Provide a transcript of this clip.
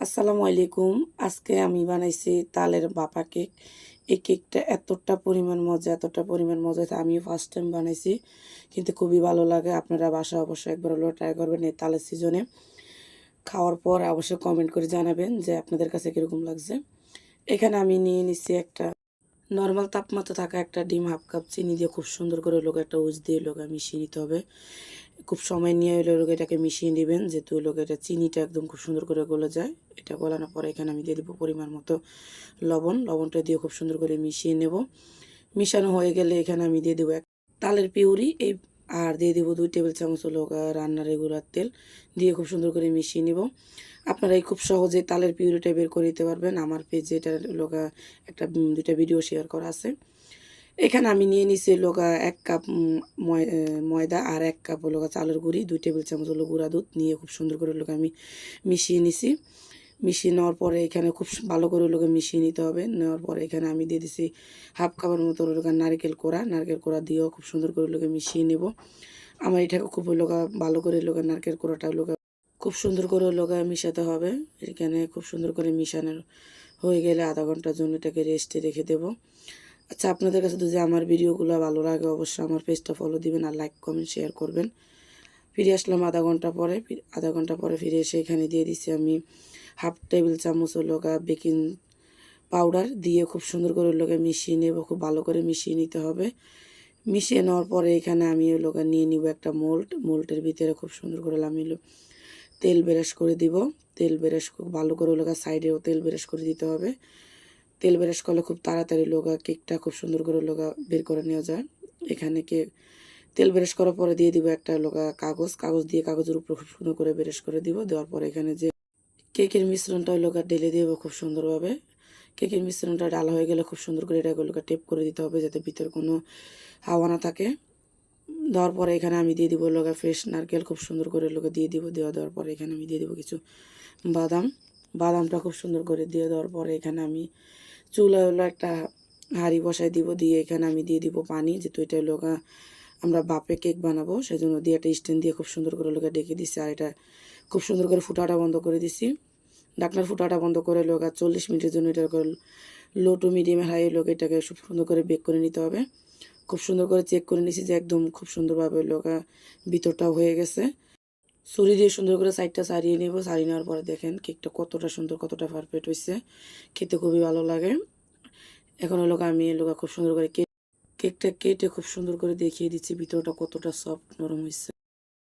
আসসালামু আলাইকুম। আজকে আমি বানাইছি তালের বাপা কেক। এই কেকটা এতটা পরিমাণ মজা, এতটা পরিমাণ মজা আমিও ফার্স্ট টাইম বানাইছি, কিন্তু খুবই ভালো লাগে। আপনারা বাসা অবশ্যই একবার হলেও ট্রাই করবেন এই তালের সিজনে খাওয়ার পর অবশ্যই কমেন্ট করে জানাবেন যে আপনাদের কাছে কীরকম লাগছে। এখানে আমি নিয়ে নিচ্ছি একটা নর্মাল তাপমাত্রা থাকা একটা ডিম হাফ কাপ। চিনি দিয়ে খুব সুন্দর করে লোক একটা উজ দিয়ে লোক মিশিয়ে নিতে হবে। খুব সময় নিয়ে এলে লোক এটাকে মিশিয়ে নেবেন যেহেতু লোক এটা চিনিটা একদম খুব সুন্দর করে গলে যায়। এটা গলানোর পরে এখানে আমি দিয়ে দেবো পরিমাণ মতো লবণ। লবণটা দিয়ে খুব সুন্দর করে মিশিয়ে নেব। মিশানো হয়ে গেলে এখানে আমি দিয়ে দেবো এক তালের পিউরি, এই আর দিয়ে দেবো দুই টেবিল চামচ হলো রান্নার রেগুলার তেল। দিয়ে খুব সুন্দর করে মিশিয়ে নেব। আপনারা এই খুব সহজে তালের পিউরিটা বের করে দিতে পারবেন। আমার পেজে এটা লোকা একটা দুইটা ভিডিও শেয়ার করা আছে। এখানে আমি নিয়ে নিছি লোকা এক কাপ ময়দা আর এক কাপ হলো গা চালের গুঁড়ি দুই টেবিল চামচ হলো গুঁড়া দুধ নিয়ে খুব সুন্দর করে লোক আমি মিশিয়ে নিছি মিশিয়ে নেওয়ার পরে এখানে খুব ভালো করে লোকে মিশিয়ে নিতে হবে নেওয়ার পরে এখানে আমি দিয়ে দিছি হাফ কাপের মতো লোক নারকেল কোড়া নারকেল কোড়া দিয়েও খুব সুন্দর করে লোকে মিশিয়ে নেব আমার এটাকে খুব লোকা ভালো করে লোকে নারকেল কোড়াটা লোকা খুব সুন্দর করে লোকা মিশাতে হবে এখানে খুব সুন্দর করে মিশানোর হয়ে গেলে আধা ঘণ্টার জন্য এটাকে রেস্টে রেখে দেব আচ্ছা আপনাদের কাছে যদি আমার ভিডিওগুলো ভালো লাগে, অবশ্যই আমার পেজটা ফলো দিবেন আর লাইক কমেন্ট শেয়ার করবেন। ফিরে আসলাম আধা ঘণ্টা পরে আধা ঘণ্টা পরে ফিরে এসে এখানে দিয়ে দিছি আমি হাফ টেবিল চামচ লোকা বেকিং পাউডার দিয়ে খুব সুন্দর করে লোকে মিশিয়ে নেব, খুব ভালো করে মিশিয়ে নিতে হবে। মিশিয়ে নেওয়ার পরে এখানে আমি লোকা নিয়ে নিব একটা মোল্ড মোল্টের ভিতরে খুব সুন্দর করে আমি তেল বেরাস করে দিব। তেল বেরাস খুব ভালো করে লোকা সাইডেও তেল বেরাস করে দিতে হবে। তেল বেরাস করলে খুব তাড়াতাড়ি লোকা কেকটা খুব সুন্দর করে লোকা বের করে নেওয়া যায়। এখানে কে তেল বেরেশ করার পরে দিয়ে দিব একটা লোগা কাগজ। কাগজ দিয়ে কাগজের উপর খুব সুন্দর করে বেরেশ করে দিব। দেওয়ার পরে এখানে যে কেকের মিশ্রণটা লোকা ঢেলে দিব খুব সুন্দরভাবে। কেকের মিশ্রণটা ডালা হয়ে গেলে খুব সুন্দর করে এটাকে লোকা টেপ করে দিতে হবে যাতে ভিতরে কোনো হাওয়া না থাকে। দেওয়ার পরে এখানে আমি দিয়ে দিব লোকা ফ্রেশ নারকেল। খুব সুন্দর করে লোকে দিয়ে দিব। দেওয়া দেওয়ার পরে এখানে আমি দিয়ে দিব কিছু বাদাম। বাদামটা খুব সুন্দর করে দিয়ে দেওয়ার পরে এখানে আমি চুলা হলো একটা হাঁড়ি বসাই দিব, দিয়ে এখানে আমি দিয়ে দিব পানি, যেহেতু এটা লোকা আমরা বাপে কেক বানাবো সেই জন্য দিয়ে একটা স্ট্যান্ড দিয়ে খুব সুন্দর করে লোকে ডেকে দিছি, আর এটা খুব সুন্দর করে ফুটাটা বন্ধ করে দিছি। ডাকনার ফুটাটা বন্ধ করে লোক আর চল্লিশ মিনিটের জন্য এটা করে লো টু মিডিয়ামে হাই লোক এটাকে খুব সুন্দর করে বেক করে নিতে হবে। খুব সুন্দর করে চেক করে নিছি যে একদম খুব সুন্দরভাবে লোকা ভিতরটাও হয়ে গেছে। ছুরি দিয়ে সুন্দর করে সাইডটা সারিয়ে নেব। সারিয়ে নেওয়ার পরে দেখেন কেকটা কতটা সুন্দর, কতটা পারফেক্ট হয়েছে খেতে খুবই ভালো লাগে। এখন হলো আমি লোকা খুব সুন্দর করে কেক কেকটা কেটে খুব সুন্দর করে দেখিয়ে দিচ্ছি। ভিতরটা কতটা সফট নরম হয়েছে